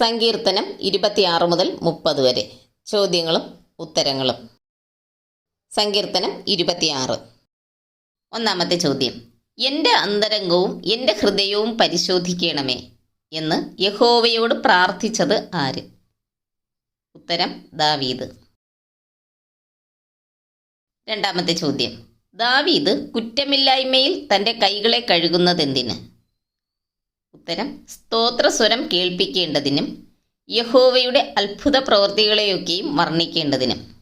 സങ്കീർത്തനം ഇരുപത്തിയാറ് മുതൽ മുപ്പത് വരെ. ചോദ്യങ്ങളും ഉത്തരങ്ങളും. സങ്കീർത്തനം ഇരുപത്തിയാറ്. ഒന്നാമത്തെ ചോദ്യം. എന്റെ അന്തരംഗവും എന്റെ ഹൃദയവും പരിശോധിക്കണമേ എന്ന് യഹോവയോട് പ്രാർത്ഥിച്ചത് ആര്? ഉത്തരം ദാവീദ്. രണ്ടാമത്തെ ചോദ്യം. ദാവീദ് കുറ്റമില്ലായ്മയിൽ തന്റെ കൈകളെ കഴുകുന്നത് കഴുകുന്നതെന്തിന്? ഉത്തരം സ്തോത്രസ്വരം കേൾപ്പിക്കേണ്ടതിനും യഹോവയുടെ അത്ഭുത പ്രവൃത്തികളെയൊക്കെയും വർണിക്കേണ്ടതിനും.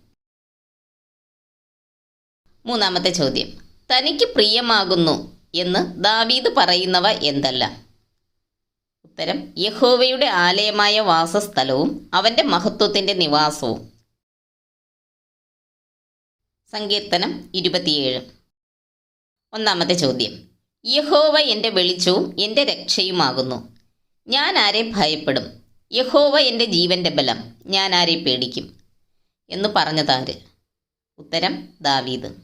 മൂന്നാമത്തെ ചോദ്യം. തനിക്ക് പ്രിയമാകുന്നു എന്ന് ദാവീദ് പറയുന്നവ എന്തല്ല? ഉത്തരം യഹോവയുടെ ആലയമായ വാസസ്ഥലവും അവന്റെ മഹത്വത്തിന്റെ നിവാസവും. സങ്കീർത്തനം ഇരുപത്തിയേഴ്. ഒന്നാമത്തെ ചോദ്യം. യഹോവ എന്റെ വെളിച്ചവും എന്റെ രക്ഷയുമാകുന്നു. ഞാൻ ആരെ ഭയപ്പെടും? യഹോവ എന്റെ ജീവന്റെ ബലം. ഞാൻ ആരെ പേടിക്കും? എന്ന് പറഞ്ഞതാര്? ഉത്തരം ദാവീദ്.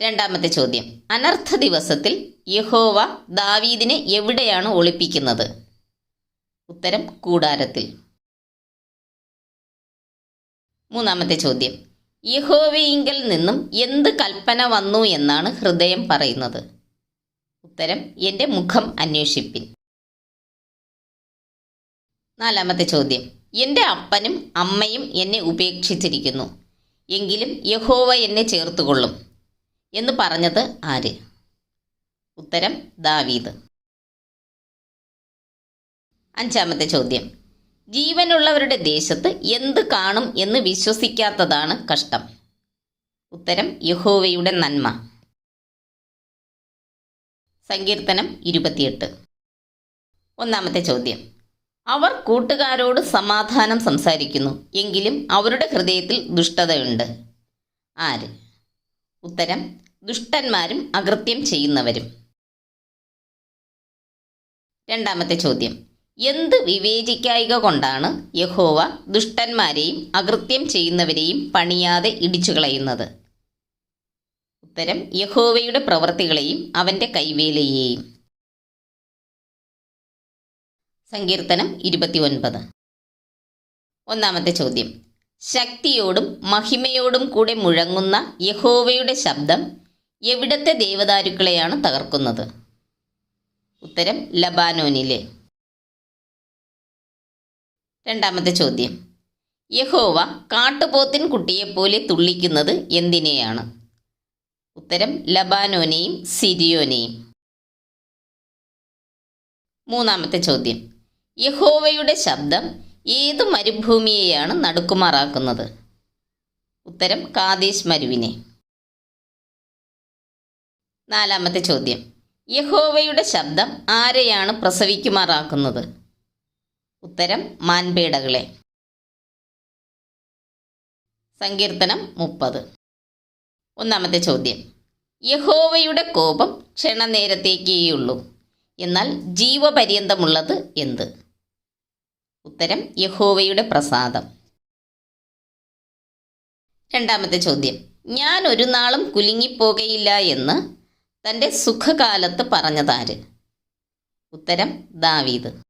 രണ്ടാമത്തെ ചോദ്യം. അനർത്ഥ ദിവസത്തിൽ യഹോവ ദാവീദിനെ എവിടെയാണ് ഒളിപ്പിക്കുന്നത്? ഉത്തരം കൂടാരത്തിൽ. മൂന്നാമത്തെ ചോദ്യം. യഹോവയിങ്കൽ നിന്നും എന്ത് കൽപ്പന വന്നു എന്നാണ് ഹൃദയം പറയുന്നത്. ഉത്തരം എന്റെ മുഖം അന്വേഷിപ്പിൻ. നാലാമത്തെ ചോദ്യം എന്റെ അപ്പനും അമ്മയും എന്നെ ഉപേക്ഷിച്ചിരിക്കുന്നു എങ്കിലും യഹോവ എന്നെ ചേർത്തുകൊള്ളും. എന്ന് പറഞ്ഞത് ആര്? ഉത്തരം ദാവീദ്. അഞ്ചാമത്തെ ചോദ്യം ജീവനുള്ളവരുടെ ദേശത്ത് എന്ത് കാണും എന്ന് വിശ്വസിക്കാത്തതാണ് കഷ്ടം. ഉത്തരം യഹോവയുടെ നന്മ. സങ്കീർത്തനം ഇരുപത്തിയെട്ട്. ഒന്നാമത്തെ ചോദ്യം. അവർ കൂട്ടുകാരോട് സമാധാനം സംസാരിക്കുന്നു എങ്കിലും അവരുടെ ഹൃദയത്തിൽ ദുഷ്ടതയുണ്ട്. ആര്? ഉത്തരം ദുഷ്ടന്മാരും അകൃത്യം ചെയ്യുന്നവരും. രണ്ടാമത്തെ ചോദ്യം. എന്ത് വിവേചിക്കായിക കൊണ്ടാണ് യഹോവ ദുഷ്ടന്മാരെയും അകൃത്യം ചെയ്യുന്നവരെയും പണിയാതെ ഇടിച്ചു കളയുന്നത്? ഉത്തരം യഹോവയുടെ പ്രവൃത്തികളെയും അവന്റെ കൈവേലയെയും. സങ്കീർത്തനം ഇരുപത്തിയൊൻപത്. ഒന്നാമത്തെ ചോദ്യം. ശക്തിയോടും മഹിമയോടും കൂടെ മുഴങ്ങുന്ന യഹോവയുടെ ശബ്ദം എവിടത്തെ ദേവദാരുക്കളെയാണ് തകർക്കുന്നത്? ഉത്തരം ലബാനോനിലെ. രണ്ടാമത്തെ ചോദ്യം. യഹോവ കാട്ടുപോത്തിൻ കുട്ടിയെപ്പോലെ തുള്ളിക്കുന്നത് എന്തിനെയാണ്? ഉത്തരം ലബാനോനെയും സിരിയോനെയും. മൂന്നാമത്തെ ചോദ്യം. യഹോവയുടെ ശബ്ദം ഏത് മരുഭൂമിയെയാണ് നടുക്കുമാറാക്കുന്നത്? ഉത്തരം കാദേശ് മരുവിനെ. നാലാമത്തെ ചോദ്യം. യഹോവയുടെ ശബ്ദം ആരെയാണ് പ്രസവിക്കുമാറാക്കുന്നത്? ഉത്തരം മാൻപേടകളെ. സങ്കീർത്തനം മുപ്പത്. ഒന്നാമത്തെ ചോദ്യം. യഹോവയുടെ കോപം ക്ഷണനേരത്തേക്കേയുള്ളൂ. എന്നാൽ ജീവപര്യന്തമുള്ളത് എന്ത്? ഉത്തരം യഹോവയുടെ പ്രസാദം. രണ്ടാമത്തെ ചോദ്യം. ഞാൻ ഒരു നാളും കുലുങ്ങിപ്പോകയില്ല എന്ന് തന്റെ സുഖകാലത്ത് പറഞ്ഞതാര്? ഉത്തരം ദാവീദ്.